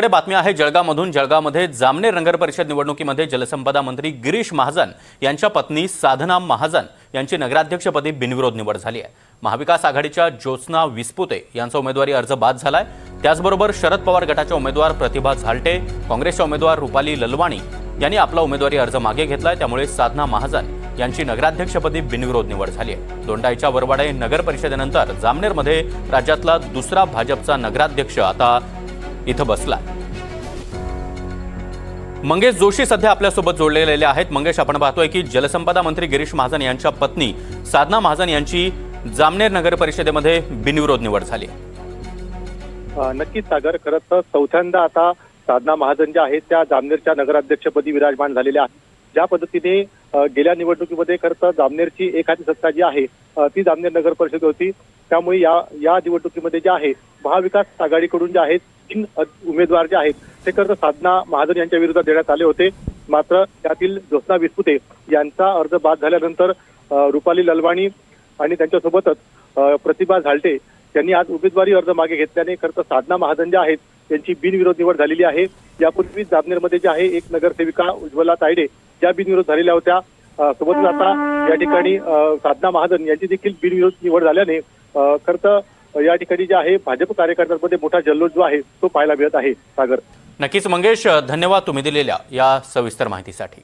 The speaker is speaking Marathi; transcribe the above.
कडे बातमी आहे जळगावमधून जळगावमध्ये जामनेर रंगर परिषद निवडणुकीमध्ये जलसंपदा मंत्री गिरीश महाजन यांच्या पत्नी साधना महाजन यांची नगराध्यक्षपदी बिनविरोध निवड झाली आहे. महाविकास आघाडीच्या ज्योत्स्ना विस्पुते यांचा उमेदवारी अर्ज बाद झालाय. त्याचबरोबर शरद पवार गटाच्या उमेदवार प्रतिभा झालटे काँग्रेसच्या उमेदवार रुपाली ललवाणी यांनी आपला उमेदवारी अर्ज मागे घेतलाय. त्यामुळे साधना महाजन यांची नगराध्यक्षपदी बिनविरोध निवड झाली आहे. दोंडाईच्या वरवाडे नगर परिषदेनंतर जामनेरमध्ये राज्यातला दुसरा भाजपचा नगराध्यक्ष आता इथं बसला मंगेश जोशी सध्या आपल्यासोबत जोडलेले आहेत. मंगेश आपण पाहतोय की जलसंपदा मंत्री गिरीश महाजन यांच्या पत्नी साधना महाजन यांची जामनेर नगर परिषदेमध्ये बिनविरोध निवड झाली. नक्कीच सागर. खरं तर चौथ्यांदा आता साधना महाजन ज्या आहेत त्या जामनेरच्या नगराध्यक्षपदी विराजमान झालेल्या आहेत. ज्या पद्धतीने गेल्या निवडणुकीमध्ये खरं तर जामनेरची एखादी सत्ता जी आहे ती जामनेर नगर परिषद होती. त्यामुळे या या निवडणुकीमध्ये जे आहे महाविकास आघाडीकडून जे आहेत तीन उमेदवार जे आहेत ते खरं तर साधना महाजन यांच्या विरोधात देण्यात आले होते. मात्र त्यातील ज्योत्ना विस्पुते यांचा अर्ज बाद झाल्यानंतर रुपाली ललवाणी आणि त्यांच्यासोबतच प्रतिभा झालटे त्यांनी आज उमेदवारी अर्ज मागे घेतल्याने खरं तर साधना महाजन ज्या आहेत त्यांची बिनविरोध निवड झालेली आहे. यापूर्वी जामनेरमध्ये जे आहे एक नगरसेविका उज्ज्वला तायडे ज्या बिनविरोध झालेल्या होत्या. सोबतच आता या ठिकाणी साधना महाजन यांची देखील बिनविरोध निवड झाल्याने खरं तर या ठिकाणी जे आहे भाजप कार्यकर्त्यांमध्ये मोठा जल्लोष जो आहे तो पाहायला मिळत आहे. सागर. नक्कीच मंगेश धन्यवाद तुम्ही दिलेल्या या सविस्तर माहितीसाठी.